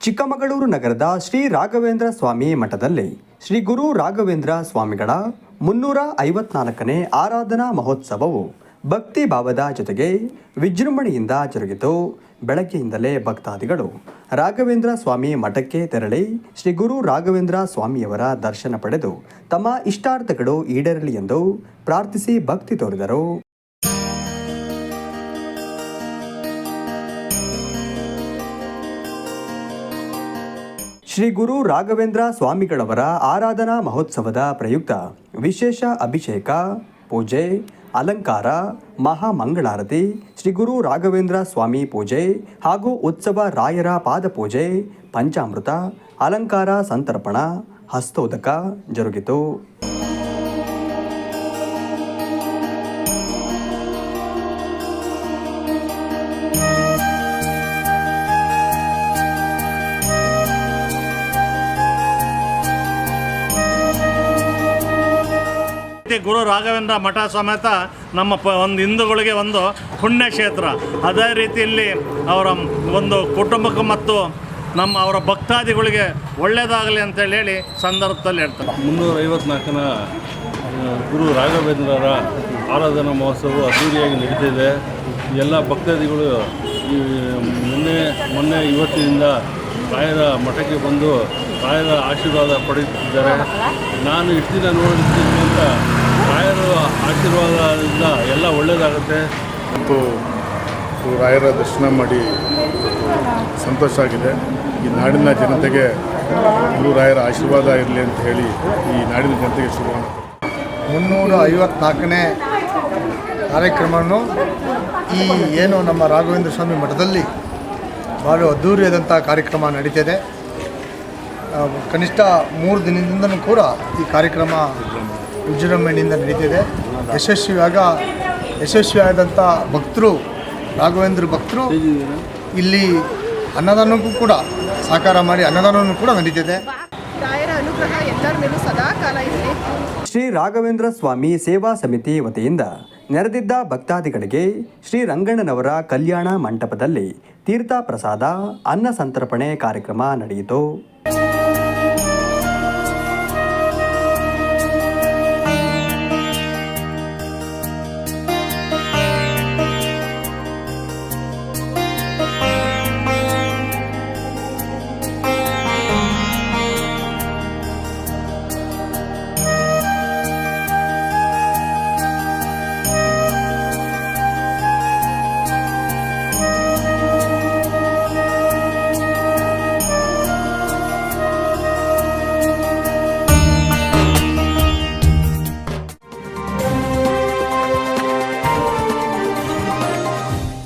ಚಿಕ್ಕಮಗಳೂರು ನಗರದ ಶ್ರೀ ರಾಘವೇಂದ್ರ ಸ್ವಾಮಿ ಮಠದಲ್ಲಿ ಶ್ರೀ ಗುರು ರಾಘವೇಂದ್ರ ಸ್ವಾಮಿಗಳ ಮುನ್ನೂರ ಐವತ್ನಾಲ್ಕನೇ ಆರಾಧನಾ ಮಹೋತ್ಸವವು ಭಕ್ತಿ ಭಾವದ ಜೊತೆಗೆ ವಿಜೃಂಭಣೆಯಿಂದ ಜರುಗಿತು. ಬೆಳಗ್ಗೆಯಿಂದಲೇ ಭಕ್ತಾದಿಗಳು ರಾಘವೇಂದ್ರ ಸ್ವಾಮಿ ಮಠಕ್ಕೆ ತೆರಳಿ ಶ್ರೀ ಗುರು ರಾಘವೇಂದ್ರ ಸ್ವಾಮಿಯವರ ದರ್ಶನ ಪಡೆದು ತಮ್ಮ ಇಷ್ಟಾರ್ಥಗಳು ಈಡೇರಲಿ ಎಂದು ಪ್ರಾರ್ಥಿಸಿ ಭಕ್ತಿ ತೋರಿದರು. ಶ್ರೀ ಗುರು ರಾಘವೇಂದ್ರ ಸ್ವಾಮಿಗಳವರ ಆರಾಧನಾ ಮಹೋತ್ಸವದ ಪ್ರಯುಕ್ತ ವಿಶೇಷ ಅಭಿಷೇಕ, ಪೂಜೆ, ಅಲಂಕಾರ, ಮಹಾಮಂಗಳಾರತಿ ಶ್ರೀ ಗುರು ರಾಘವೇಂದ್ರ ಸ್ವಾಮಿ ಪೂಜೆ ಹಾಗೂ ಉತ್ಸವ ರಾಯರ ಪಾದಪೂಜೆ ಪಂಚಾಮೃತ, ಅಲಂಕಾರ ಸಂತರ್ಪಣ, ಹಸ್ತೋದಕ ಜರುಗಿತು. ಶ್ರೀ ಗುರು ರಾಘವೇಂದ್ರ ಮಠ ಸಮೇತ ನಮ್ಮ ಪ ಒಂದು ಹಿಂದೂಗಳಿಗೆ ಒಂದು ಪುಣ್ಯಕ್ಷೇತ್ರ. ಅದೇ ರೀತಿಯಲ್ಲಿ ಅವರ ಒಂದು ಕುಟುಂಬಕ್ಕೆ ಮತ್ತು ನಮ್ಮ ಅವರ ಭಕ್ತಾದಿಗಳಿಗೆ ಒಳ್ಳೆಯದಾಗಲಿ ಅಂತೇಳಿ ಹೇಳಿ ಸಂದರ್ಭದಲ್ಲಿ ಹೇಳ್ತಾರೆ. ಮುನ್ನೂರ ಐವತ್ನಾಲ್ಕನ ಗುರು ರಾಘವೇಂದ್ರರ ಆರಾಧನಾ ಮಹೋತ್ಸವ ಅದ್ದೂರಿಯಾಗಿ ನಡೀತಿದೆ. ಎಲ್ಲ ಭಕ್ತಾದಿಗಳು ಈ, ಮೊನ್ನೆ ಮೊನ್ನೆ ಇವತ್ತಿನಿಂದ ರಾಯರ ಮಠಕ್ಕೆ ಬಂದು ರಾಯರ ಆಶೀರ್ವಾದ ಪಡೆಯುತ್ತಿದ್ದಾರೆ. ನಾನು ಇಷ್ಟು ದಿನ ನೋಡಿದ್ದಕ್ಕಿಂತ ರಾಯರ ಆಶೀರ್ವಾದದಿಂದ ಎಲ್ಲ ಒಳ್ಳೆಯದಾಗುತ್ತೆ ಮತ್ತು ರಾಯರ ದರ್ಶನ ಮಾಡಿ ಸಂತೋಷ ಆಗಿದೆ. ಈ ನಾಡಿನ ಜನತೆಗೆ ಗುರು ರಾಯರ ಆಶೀರ್ವಾದ ಇರಲಿ ಅಂತ ಹೇಳಿ ಈ ನಾಡಿನ ಜನತೆಗೆ ಶುಭ ಮುನ್ನೂರ ಐವತ್ನಾಲ್ಕನೇ ಕಾರ್ಯಕ್ರಮವನ್ನು ಈ ಏನು ನಮ್ಮ ರಾಘವೇಂದ್ರ ಸ್ವಾಮಿ ಮಠದಲ್ಲಿ ಭಾಳ ಅದ್ಧೂರಿಯಾದಂಥ ಕಾರ್ಯಕ್ರಮ ನಡೀತಿದೆ. ಕನಿಷ್ಠ ಮೂರು ದಿನದಿಂದಲೂ ಕೂಡ ಈ ಕಾರ್ಯಕ್ರಮ ವಿಜೃಂಭಣೆಯಿಂದ ನಡೀತಿದೆ. ಯಶಸ್ವಿಯಾಗ ಯಶಸ್ವಿಯಾದಂಥ ಭಕ್ತರು ರಾಘವೇಂದ್ರ ಭಕ್ತರು ಇಲ್ಲಿ ಅನ್ನದಾನಕ್ಕೂ ಕೂಡ ಸಹಕಾರ ಮಾಡಿ ಅನ್ನದಾನವನ್ನು ಕೂಡ ನಡೀತಿದೆ. ರಾಯರ ಅನುಗ್ರಹ ಎಲ್ಲರ ಮೇಲೂ ಸದಾ ಕಾಲ ಇರಲಿ. ಶ್ರೀ ರಾಘವೇಂದ್ರ ಸ್ವಾಮಿ ಸೇವಾ ಸಮಿತಿ ವತಿಯಿಂದ ನೆರೆದಿದ್ದ ಭಕ್ತಾದಿಗಳಿಗೆ ಶ್ರೀ ರಂಗಣ್ಣನವರ ಕಲ್ಯಾಣ ಮಂಟಪದಲ್ಲಿ ತೀರ್ಥ ಪ್ರಸಾದ ಅನ್ನ ಸಂತರ್ಪಣೆ ಕಾರ್ಯಕ್ರಮ ನಡೆಯಿತು.